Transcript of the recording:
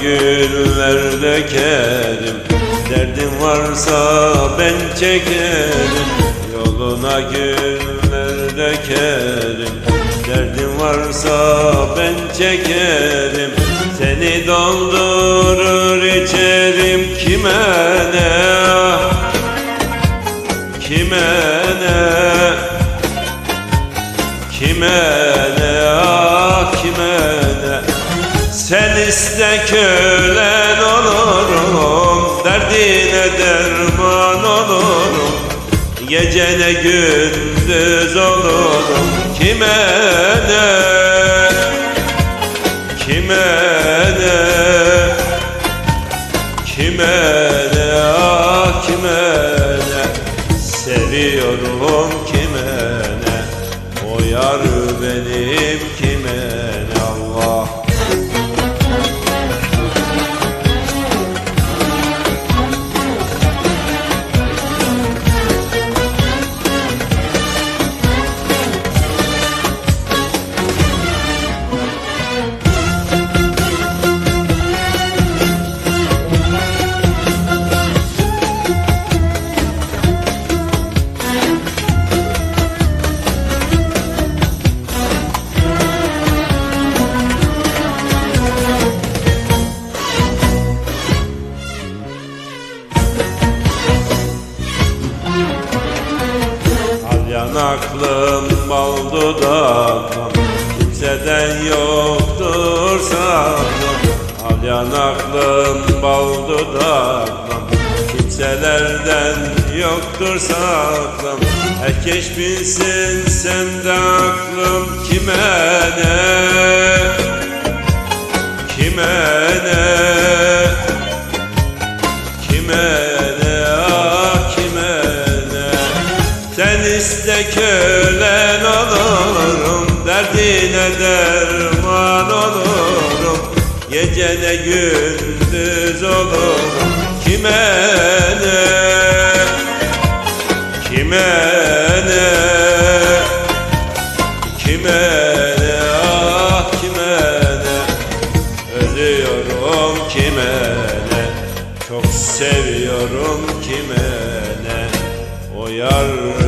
güller dökerim Derdin varsa ben çekerim. Yoluna güller dökerim Derdin varsa ben çekerim. Seni doldurur içerim kime ne? Kime ne? Kime ne? Ah kime Sen iste kölen olurum Derdine derman olurum. Gecene gündüz olurum Kime ne? Kime ne? Kime ne? Ah kime ne? Seviyorum Al yanaklım bal dudakım Kimseden yoktur saklım Al yanaklım bal dudakım Kimselerden yoktur saklım Herkes bilsin sende aklım. Kime ne? Kime ne Sen iste kölen olurum Derdine derman olurum. Gecene gündüz olurum Kime ne? Kime ne? Kime ne? Ah kime ne? Ölüyorum kime ne? Çok seviyorum kime ne? O yar